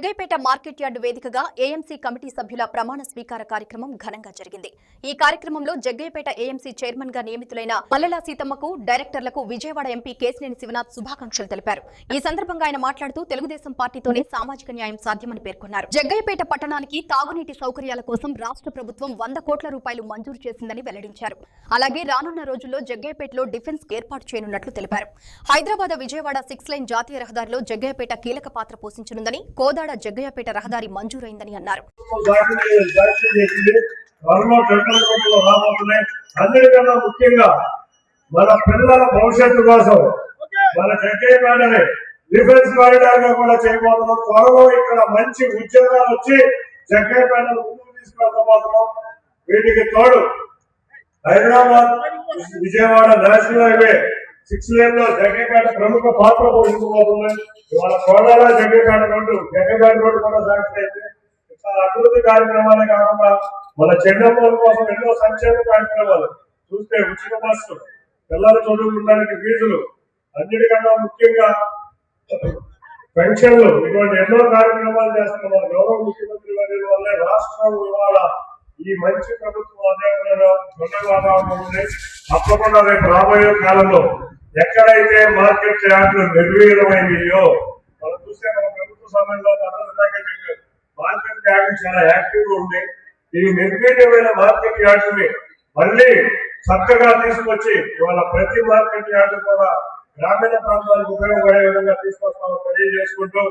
Jaggayyapeta market yard వేదికగా AMC committee సభ్యుల ప్రమాణ స్వీకార కార్యక్రమం ఘనంగా జరిగింది. ఈ కార్యక్రమంలో జగ్గైపేట ఏఎంసీ చైర్మన్గా నియమితులైన మల్లెల సీతమ్మకు డైరెక్టర్లకు విజయవాడ ఎంపీ కేసినేని శివనాథ్ శుభాకాంక్షలు తెలిపారు. ఈ సందర్భంగా ఆయన మాట్లాడుతూ తెలుగుదేశం పార్టీతోనే సామాజిక న్యాయం సాధ్యమని పేర్కొన్నారు. జగ్గైపేట పట్టణానికి తాగునీటి సౌకర్యాల కోసం రాష్ట్ర ప్రభుత్వం వంద కోట్ల రూపాయలు మంజూరు చేసిందని వెల్లడించారు. అలాగే రానున్న రోజుల్లో జగ్గైపేటలో డిఫెన్స్ ఏర్పాటు చేయనున్నట్లు తెలిపారు. హైదరాబాద్ విజయవాడ సిక్స్ లైన్ జాతీయ రహదారిలో జగ్గైపేట కీలక పాత్ర పోషించనుందని కోదాడ జగ్గయ్యపేట రహదారి మంజూరైందని అన్నారు. దాఖలు ముఖ్యంగా మన పిల్లల భవిష్యత్తు కోసం మన జగ్గయ్యపేటని డిఫెన్స్ కారిడార్గా కూడా చేయబోతున్నాం త్వరలో ఇక్కడ మంచి ఉద్యోగాలు వచ్చి జగ్గయ్యపేటను ముందుకు తీసుకెళ్ళబోతున్నాం వీటికి తోడు Hyderabad Vijayawada national highway six లేన్లో Jaggaiahpet ప్రముఖ పాత్ర పోషించబోతుంది ఇవాళ కోడాల జగ్గైపేట రోడ్డు జగ్గైపేట రోడ్డు కూడా సాక్షి అయితే. ఇట్లా అభివృద్ధి కార్యక్రమాలే కాకుండా మన చెన్నమ్మల కోసం ఎన్నో సంక్షేమ కార్యక్రమాలు. చూస్తే ఉచిత బస్సు పిల్లలు చదువుకుంటానికి ఫీజులు అన్నిటికన్నా ముఖ్యంగా పెన్షన్లు ఇటువంటి ఎన్నో కార్యక్రమాలు చేస్తున్న మన గౌరవ ముఖ్యమంత్రి వర్యుల వల్లే రాష్ట్రం ఇవాళ ఈ మంచి ప్రభుత్వం అదే వాతావరణం ఉంది తప్పకుండా రేపు రాబోయే కాలంలో ఎక్కడైతే మార్కెట్ యార్డ్లు నిర్వీర్యమైనయో మనం చూస్తే మన ప్రభుత్వ సమయంలో అందరూ చెప్పారు. మార్కెట్ యార్డు చాలా యాక్టివ్గా ఉంది ఈ నిర్వీర్యమైన మార్కెట్ యార్డుని మళ్ళీ చక్కగా తీసుకొచ్చి ఇవాళ ప్రతి మార్కెట్ యార్డు కూడా గ్రామీణ ప్రాంతాలకు ఉపయోగపడే విధంగా తీసుకొస్తామని తెలియజేసుకుంటూ